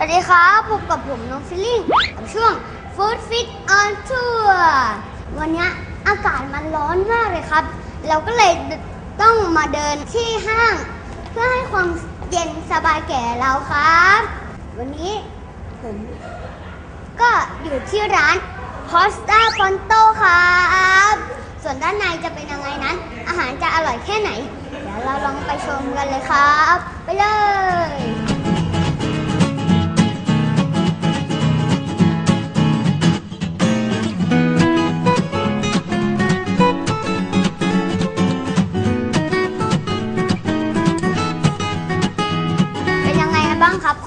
สวัสดีครับพบกับผมน้องฟิลลิ่งกับช่วง Food Fit on Tour วันนี้อากาศมันร้อนมากเลยครับ เราก็เลยต้องมาเดินที่ห้าง เพื่อให้ความเย็นสบายแก่เราครับ วันนี้ผมก็อยู่ที่ร้าน Costa Ponto ครับ ส่วนด้านในจะเป็นยังไงนั้น อาหารจะอร่อยแค่ไหน เดี๋ยวเราลองไปชมกันเลยครับ ไปเลย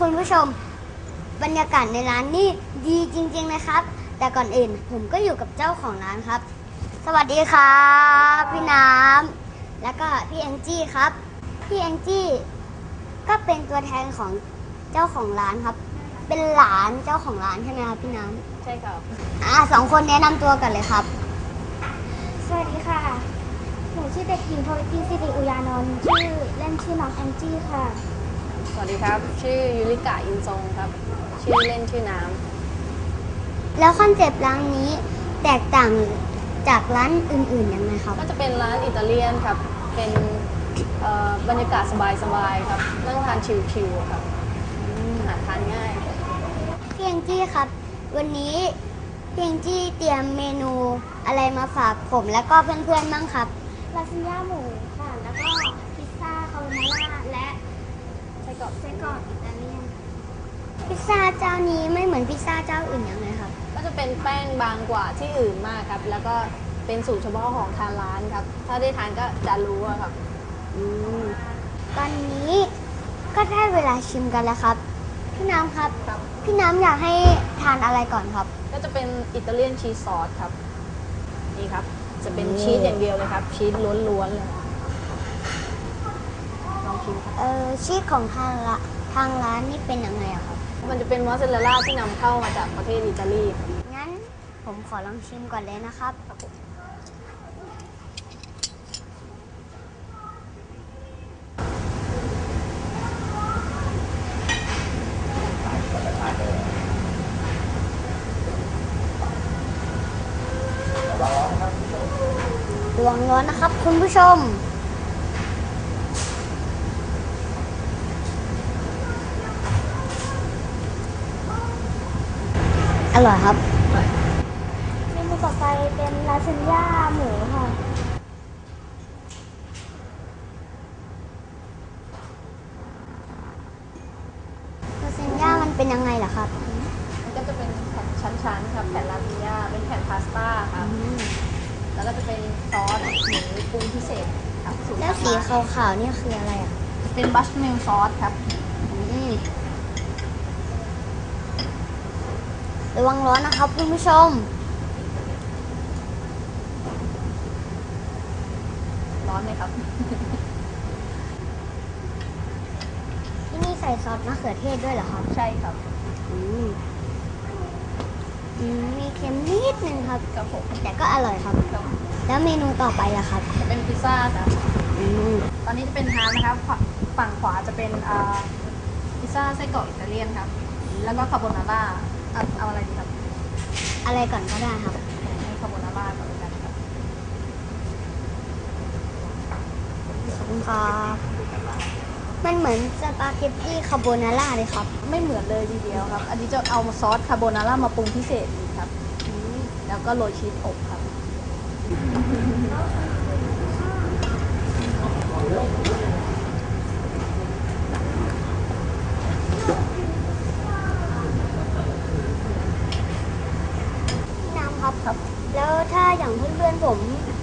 ครับคุณผู้ชม บรรยากาศในร้านนี่ดีจริง ๆนะครับ แต่ก่อนอื่นผมก็อยู่กับเจ้าของร้านครับ สวัสดีครับพี่น้ำแล้วก็พี่แองจี้ครับ พี่แองจี้ก็เป็นตัวแทนของเจ้าของร้านครับ เป็นหลานเจ้าของร้านใช่ไหมครับพี่น้ใช่ครับำอ่าสองคนแนะนำตัวกันเลยครับ สวัสดีค่ะ หนูชื่อเด็กหญิงพวิตรีสิริอุยานนท์ชื่อเล่นชื่อน้องแองจี้ค่ะ สวัสดีครับ ชื่อยุริกาอินทรงครับ ชื่อเล่นชื่อน้แล้วคอนเซปต์ร้านนี้แตกต่างจากร้านอื่นๆยังไงครับำก็จะเป็นร้านอิตาเลียนครับ เป็นเอ่อบรรยากาศสบายๆครับ นั่งทานชิวๆครับอาหารทานง่ายพี่แองจี้ครับ วันนี้พี่แองจี้เตรียมเมนูอะไรมาฝากผม แล้วก็เพื่อนๆบ้างครับลาซานญ่าหมูค่ะ แล้วก็พิซซ่าคาโบนาร่าและใช่ กรอบไส้กรอกอิตาเลียน พิซซ่าเจ้านี้ไม่เหมือนพิซซ่าเจ้าอื่นยังไงครับ ก็จะเป็นแป้งบางกว่าที่อื่นมากครับ แล้วก็เป็นสูตรเฉพาะของทางร้านครับ ถ้าได้ทานก็จะรู้อะครับอืมตอนนี้ก็ได้เวลาชิมกันแล้วครับ พี่น้ำครับ ครับ พี่น้ำอยากให้ทานอะไรก่อนครับ ก็จะเป็นอิตาเลียนชีสซอสครับ นี่ครับ จะเป็นนี่ชีสอย่างเดียวเลยครับ ชีสล้วนๆเลยลอง ชิมครับ เออชีสของทางละทางร้านนี่เป็นยังไงอะครับ มันจะเป็นมอสซาเรลล่าที่นำเข้ามาจากประเทศอิตาลีครับงั้นผมขอลองชิมก่อนเลยนะครับ ระวังร้อนนะครับคุณผู้ชม อร่อยครับเมนูต่อไปเป็นลาซานญ่าหมูค่ะ ลาซานญ่ามันเป็นยังไงล่ะครับ มันก็จะเป็นแผ่นชั้นๆครับแผ่นลาติญาเป็นแผ่นพาสต้าครับ แล้วก็จะเป็นซอสหมูปรุงพิเศษครับสูตรแล้วสีทางร้านขาวๆนี่คืออะไรอะ เป็นบัชเมลซอสครับ อืม ระวังร้อนนะครับคุณผู้ชม ร้อนไหมครับ ที่นี่ใส่ซอสมะเขือเทศด้วยเหรอครับใช่ครับอืมอืมมีเค็มนิดนึงครับครับผมแต่ก็อร่อยครับ ครับแล้วเมนูต่อไปล่ะครับจะเป็นพิซซ่าครับ อืมตอนนี้จะเป็นฮาร์ดนะครับฝั่งฝั่งขวาจะเป็นอ่าพิซซ่าไส้กรอกอิตาเลียนครับ แล้วก็คาโบนาร่า เอาเอาอะไรดีครับอะไรก่อนก็ได้ครับ ให้คาโบนาร่าก่อนเลยกันครับขอบคุณครับ มันเหมือนสปาเกตตี้คาโบนาร่าเลยครับ ไม่เหมือนเลยทีเดียวครับ อันนี้จะเอาซอสคาโบนาร่ามาปรุงพิเศษอีกครับอืมแล้วก็โรยชีสอบครับพี่น้ำ ครับครับ แล้วถ้าอย่างเพื่อนๆผม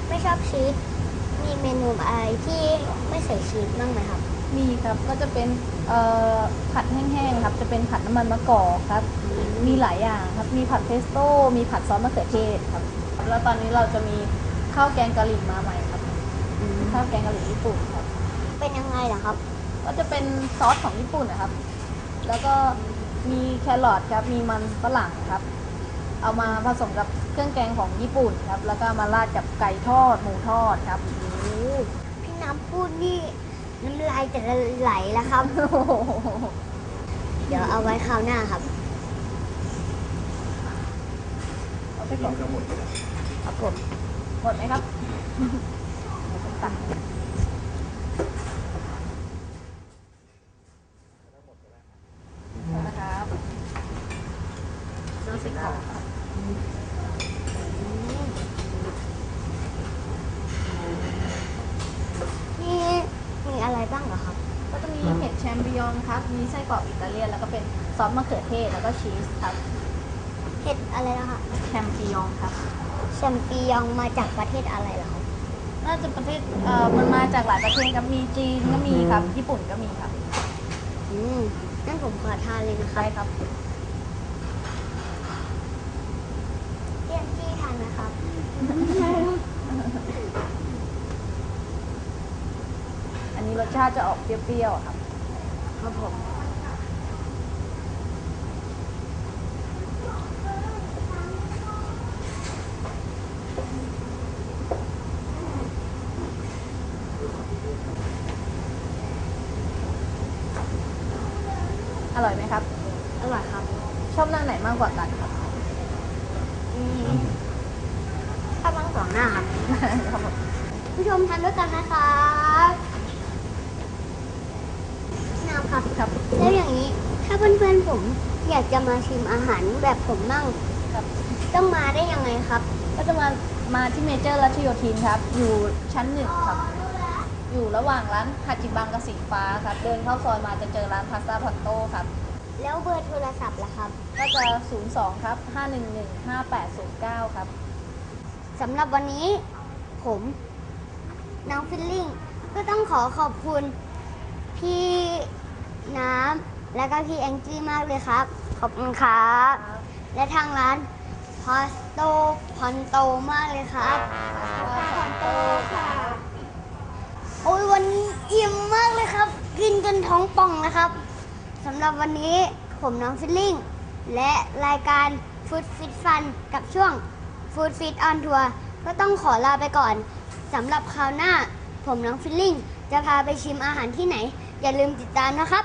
ไม่ชอบชีสมีเมนูอะไรที่ไม่ใส่ชีสบ้างไหมครับ มีครับก็จะเป็นเอ่อผัดแห้งๆครับ จะเป็นผัดน้ำมันมะกอกครับ มีหลายอย่างครับมีผัดเพสโต้มีผัดซอสมะเขือเทศครับ แล้วตอนนี้เราจะมีข้าวแกงกะหรี่มาใหม่ครับข้าวแกงกะหรี่ญี่ปุ่นครับ เป็นยังไงล่ะครับ ก็จะเป็นซอสของญี่ปุ่นนะครับ แล้วก็มีแครอทครับมีมันฝรั่งครับ เอามาผสมกับเครื่องแกงของญี่ปุ่นครับ แล้วก็มาราดกับไก่ทอดหมูทอดครับพี่น้ำพูดนี่น้ำลายจะไหลแล้วครับ โอ้โหเดี๋ยวเอาไว้คราวหน้าครับเอาไปก่อนทั้งหมดเลยครับผมหมดไหมครับเดี๋ยวผมตักนะครับรู้สึกของครับ นี่มีอะไรบ้างเหรอครับ ก็จะมีเห็ดแชมปิญองครับ มีไส้กรอกอิตาเลียน แล้วก็เป็นซอสมะเขือเทศ แล้วก็ชีสครับ เห็ดอะไรนะคะแชมปิญองครับ แชมปิญองมาจากประเทศอะไรเหรอครับ น่าจะประเทศ เอ่อ มันมาจากหลายประเทศครับ มีจีนก็มีครับ ญี่ปุ่นก็มีครับ อืมงั้นผมขอทานเลยนะครับใช่ครับ เรียนจี้ทานนะครับ อันนี้รส ชาติจะออกเปรี้ยวๆอะครับ ครับผม อร่อยไหมครับ อร่อยครับ ชอบหน้าไหนมากกว่ากันครับ อืมข้าวมังสองหน้าครับ ครับผม ผู้ชมทานด้วยกันนะครับ น้ำครับครับ แล้วอย่างนี้ถ้าเพื่อนๆผมอยากจะมาชิมอาหารแบบผมมั่งครับ ต้องมาได้ยังไงครับ ก็จะมามาที่เมเจอร์รัชโยธินครับ อยู่ชั้นหนึ่งครับ อยู่ระหว่างร้านฮาจิบังกับสีฟ้าครับ เดินเข้าซอยมาจะเจอร้านพาสต้าพอนโต้ครับ แล้วเบอร์โทรศัพท์ล่ะครับ ก็จะ 02 ครับ 511 5809 ครับ สำหรับวันนี้ผมน้องฟิลลิ่งก็ต้องขอขอบคุณพี่ น้ำและก็พี่แองจี้มากเลยครับ ขอบคุณครับ และทางร้านพอสโตพอนโตมากเลยครับพอนโตค่ะโอ้ยวันนี้อิ่มมากเลยครับ กินจนท้องป่องเลยครับสำหรับวันนี้ผมน้องฟิลลิ่ง และรายการ Food Fit Fun กับช่วง Food Fit on Tour ก็ต้องขอลาไปก่อนสำหรับคราวหน้า ผมน้องฟิลลิ่ง จะพาไปชิมอาหารที่ไหน อย่าลืมติดตามนะครับ